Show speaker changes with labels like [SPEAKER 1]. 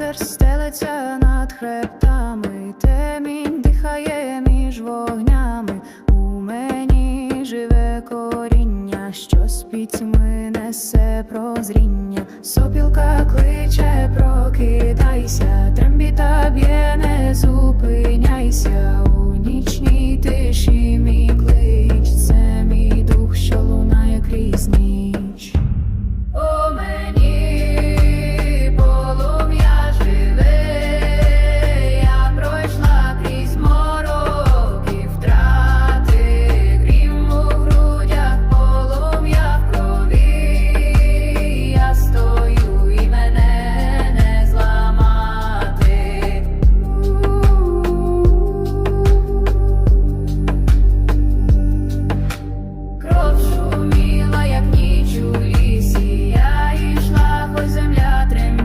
[SPEAKER 1] Вітер стелиться над хребтами, темінь дихає між вогнями. У мені живе коріння, що з пітьми несе прозріння. Сопілка кличе, прокидайся, трембіта б'є, не зупиняйся.